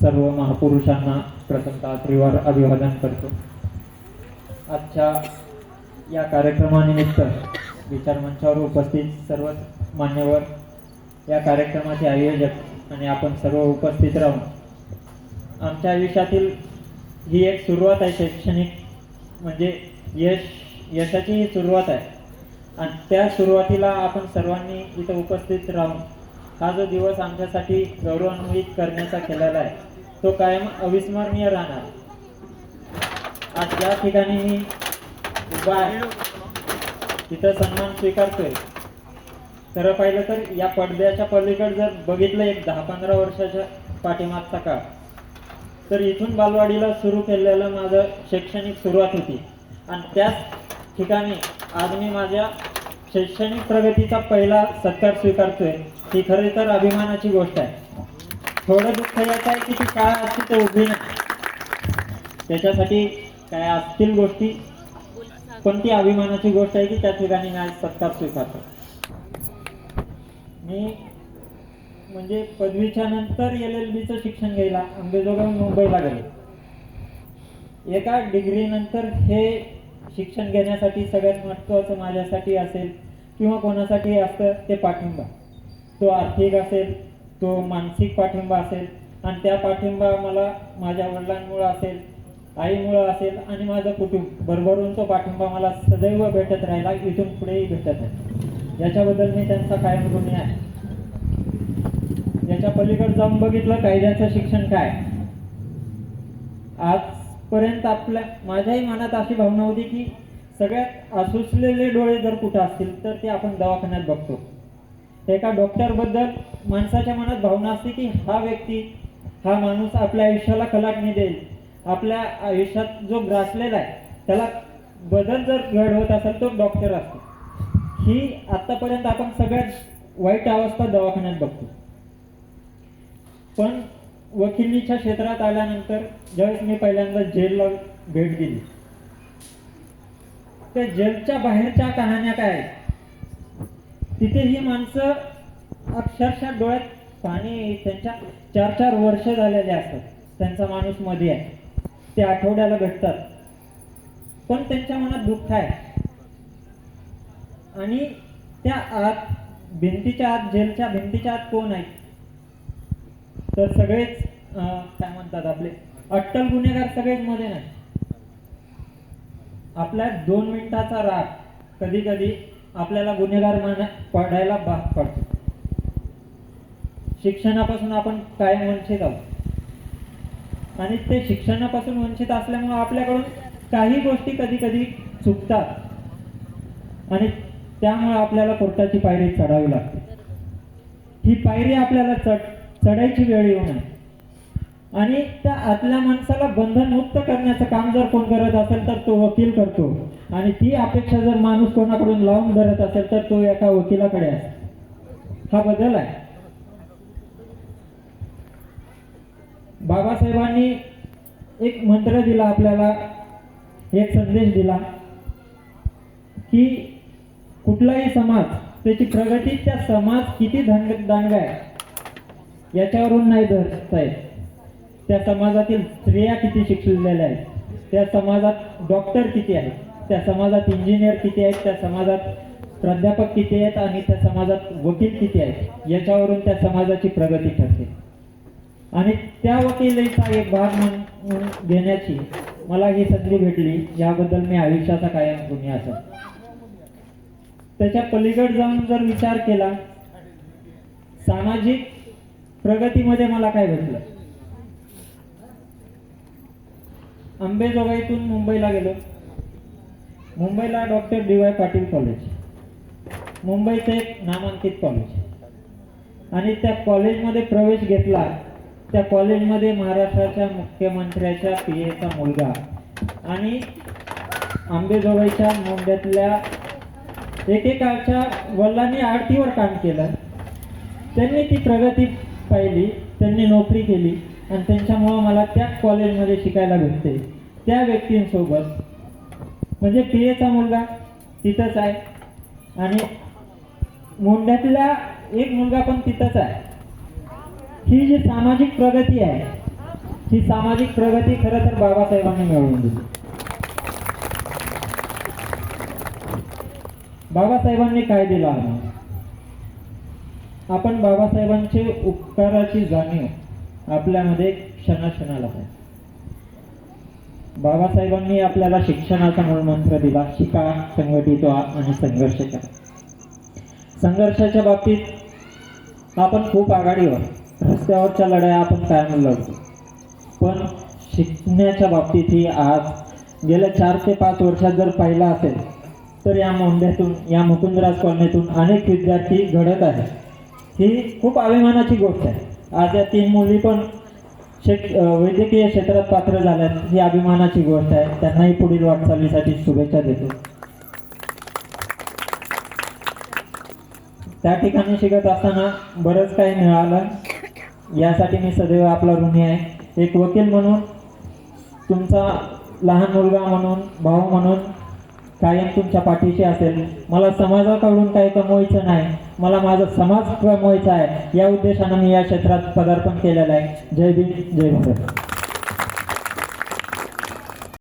सर्व महापुरुषांना प्रथमतः त्रिवार अभिवादन करतो. आजच्या या कार्यक्रमानिमित्त विचारमंचावर उपस्थित सर्व मान्यवर या कार्यक्रमाचे आयोजक आणि आपण सर्व उपस्थित राहून आमच्या आयुष्यातील ही एक सुरुवात आहे शैक्षणिक म्हणजे यश यशाची ही सुरुवात आहे. आणि त्या सुरुवातीला आपण सर्वांनी इथं उपस्थित राहून हा जो दिवस आमच्यासाठी गौरवान्वित करण्याचा केलेला आहे तो कायम अविस्मरणीय राहणार. आज ज्या ठिकाणी मी उभा आहे. तिथं सन्मान स्वीकारतोय. खरं पाहिलं तर या पडद्याच्या पलीकडे जर बघितलं एक दहा पंधरा वर्षाच्या पाठीमागचा काळ तर इथून बालवाडीला सुरू केलेलं माझं शैक्षणिक सुरुवात होती. आणि त्याच ठिकाणी आज मी माझ्या शैक्षणिक प्रगतीचा पहिला सत्कार स्वीकारतोय ही खरी तर अभिमानाची गोष्ट आहे. थोडं दुःख याचं आहे की ती काय असते ते उभी नाही त्याच्यासाठी काय असतील गोष्टी पण ती अभिमानाची गोष्ट आहे की त्या ठिकाणी मी आज सत्कार स्वीकारतो. मी म्हणजे पदवीच्या नंतर एल एल बीचं शिक्षण घ्यायला अंबेजोगाव मुंबईला गेले. एका डिग्री नंतर हे शिक्षण घेण्यासाठी सगळ्यात महत्त्वाचं माझ्यासाठी असेल किंवा कोणासाठी असतं ते पाठिंबा. तो आर्थिक असेल तो मानसिक पाठिंबा असेल आणि त्या पाठिंबा मला माझ्या वडिलांमुळं असेल आईमुळं असेल आणि माझं कुटुंब भरभरून तो पाठिंबा मला सदैव भेटत राहिला इथून पुढेही भेटत आहे. याच्याबद्दल मी त्यांचा कायम ऋणी आहे. याच्या पलीकडे जाऊन बघितलं कायद्याचं शिक्षण काय? आजपर्यंत आपल्या माझ्याही मनात अशी भावना होती की सगळ्यात आसुसलेले डोळे जर कुठं असतील तर ते आपण दवाखान्यात बघतो. एका डॉक्टरबद्दल माणसाच्या मनात भावना असते की हा व्यक्ती हा माणूस आपल्या आयुष्याला कलाटणी देईल. आपल्या आयुष्यात जो ग्रासलेला आहे त्याला बदल जर घड होत असेल तो डॉक्टर असतो. ही आतापर्यंत आपण सगळ्यात वाईट अवस्था दवाखान्यात बघतो. पण वकिलीच्या क्षेत्रात आल्यानंतर ज्यावेळेस मी पहिल्यांदा जेलला भेट दिली त्या जेलच्या बाहेरच्या कहाण्या काय आहेत? तिथे ही माणसं अक्षरशः डोळ्यात पाणी त्यांच्या चार चार वर्ष झालेले असतात. त्यांचा माणूसमध्ये आहे. ते आठवड्याला भेटतात. पण त्यांच्या मनात दुःख आहे. आणि त्या आत भिंतीच्या आत जेलच्या भिंतीच्या आत कोण आहे? तर सगळेच अं, काय म्हणतात आपले अट्टल गुन्हेगार सगळेच मध्ये नाही. आपल्या दोन मिनिटाचा राग कधी कधी आपल्याला गुन्हेगार मान पडायला भाग पडतो. शिक्षणापासून आपण कायम वंचित आहोत. आणि ते शिक्षणापासून वंचित असल्यामुळे आपल्याकडून काही गोष्टी कधी कधी चुकतात. आणि त्यामुळे आपल्याला कोर्टाची पायरी चढावी लागते. ही पायरी आपल्याला चढ चढायची वेळ येऊ नये. आणि त्या आतल्या माणसाला बंधनमुक्त करण्याचं काम जर कोण करत असेल तर तो वकील करतो. आणि ती अपेक्षा जर माणूस कोणाकडून लावून धरत असेल तर तो एका वकिलाकडे असतो. हा बदल आहे. बाबासाहेबांनी एक मंत्र दिला आपल्याला एक संदेश दिला की कुठलाही समाज त्याची प्रगती त्या समाज किती दांड दांडगा आहे याच्यावरून नाही धरता येत. त्या समाजातील स्त्रिया किती शिकलेल्या आहेत? त्या समाजात डॉक्टर किती आहेत? त्या समाजात इंजिनियर किती आहेत? त्या समाजात प्राध्यापक किती आहेत? आणि त्या समाजात वकील किती आहेत? याच्यावरून त्या समाजाची प्रगती ठरते. आणि त्या वकिलीचा एक भाग म्हणून घेण्याची मला ही संधी भेटली. याबद्दल मी आयुष्याचा कायम तुम्ही असं त्याच्या पलीकड जाऊन जर विचार केला सामाजिक प्रगतीमध्ये मला काय भेटलं? अंबेजोगाईतून मुंबईला गेलो. मुंबईला doctor D Y Patil college. मुंबईचं एक नामांकित कॉलेज. आणि त्या कॉलेजमध्ये प्रवेश घेतला. त्या कॉलेजमध्ये महाराष्ट्राच्या मुख्यमंत्र्याच्या पी एचा मुलगा आणि आंबेजोगाईच्या मुंबईतल्या एकेकाळच्या वडिलांनी आरतीवर काम केलं. त्यांनी ती प्रगती पाहिली. त्यांनी नोकरी केली. आणि त्यांच्यामुळं मला त्या कॉलेजमध्ये शिकायला भेटते त्या व्यक्तींसोबत. म्हणजे पी मुलगा तिथंच आहे. आणि मोंढ्यातला एक मुलगा पण तिथंच आहे. ही जी सामाजिक प्रगती आहे ही सामाजिक प्रगती खरं तर बाबासाहेबांनी मिळवून दिली. बाबासाहेबांनी काय दिलं आम्हाला? आपण बाबासाहेबांचे उपकाराची जाणीव आपल्यामध्ये क्षणाक्षणाला पाहिजे बाबासाहेबांनी आपल्याला शिक्षणाचा मूलमंत्र दिला शिका संघटित व्हा आणि संघर्ष करा. संघर्षाच्या बाबतीत आपण खूप आघाडीवर रस्त्यावरच्या लढाया आपण कायम लढतो. पण शिकण्याच्या बाबतीतही आज गेल्या चार ते पाच वर्षात जर पाहिलं असेल तर या मोंड्यातून या मुकुंदराज कॉलनीतून अनेक विद्यार्थी घडत आहेत. ही खूप अभिमानाची गोष्ट आहे. आज या तीन मुली पण शेत वैद्यकीय क्षेत्रात पात्र झाल्यात. ही अभिमानाची गोष्ट आहे. त्यांनाही पुढील वाटचालीसाठी शुभेच्छा देतो. त्या ठिकाणी शिकत असताना बरंच काही मिळालं. यासाठी मी सदैव आपला ऋणी आहे. एक वकील म्हणून तुमचा लहान मुलगा म्हणून भाऊ म्हणून कायम तुमच्या पाठीशी असेल. मला समाजाकडून काही कमवायचं नाही. मला माझा समाज कमवायचा आहे. या उद्देशानं मी या क्षेत्रात पदार्पण केलेलं आहे. जय भीम जय भारत.